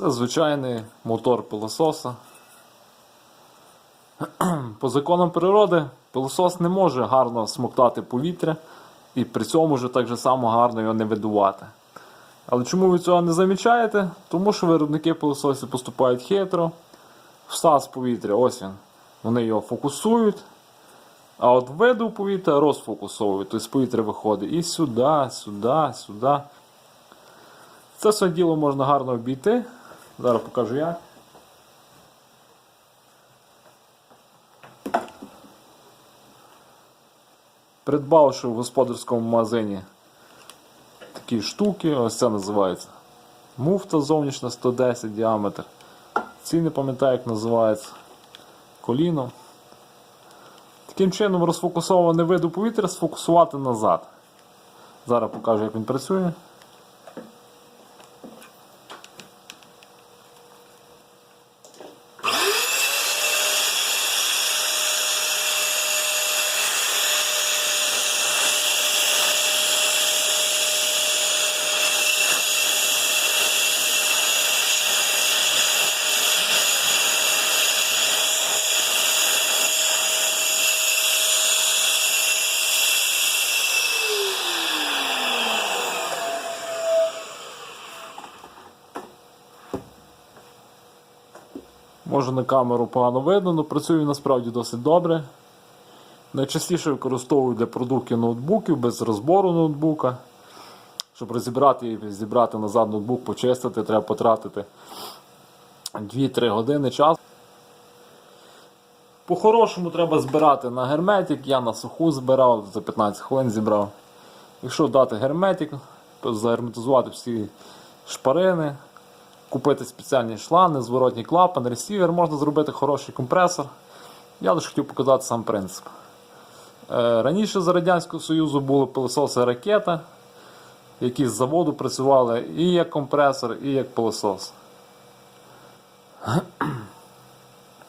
Це звичайний мотор пилососа. По законам природи пилосос не може гарно смоктати повітря і при цьому вже так же само гарно його не видувати. Але чому ви цього не замічаєте? Тому що виробники пилососів поступають хитро. Всас повітря, ось він. Вони його фокусують. А от виду повітря розфокусовують. Тобто повітря виходить і сюди, сюди, сюди. Це все діло можна гарно обійти. Зараз покажу як. Придбавши в господарському магазині такі штуки, ось це називається. Муфта зовнішня 110 діаметр. Ці не пам'ятаю, як називається. Коліно. Таким чином розфокусоване виду повітря сфокусувати назад. Зараз покажу, як він працює. Може на камеру погано видно, але працює насправді досить добре. Найчастіше використовую для продуктів ноутбуків без розбору ноутбука. Щоб розібрати і зібрати назад ноутбук, почистити, треба потратити 2-3 години часу. По-хорошому треба збирати на герметик, я на суху збирав, за 15 хвилин зібрав. Якщо дати герметик, загерметизувати всі шпарини, купити спеціальні шлани, зворотній клапан, ресівер, можна зробити хороший компресор. Я лише хотів показати сам принцип. Е, Раніше за Радянського Союзу були пилососи ракета, які з заводу працювали і як компресор, і як пилосос.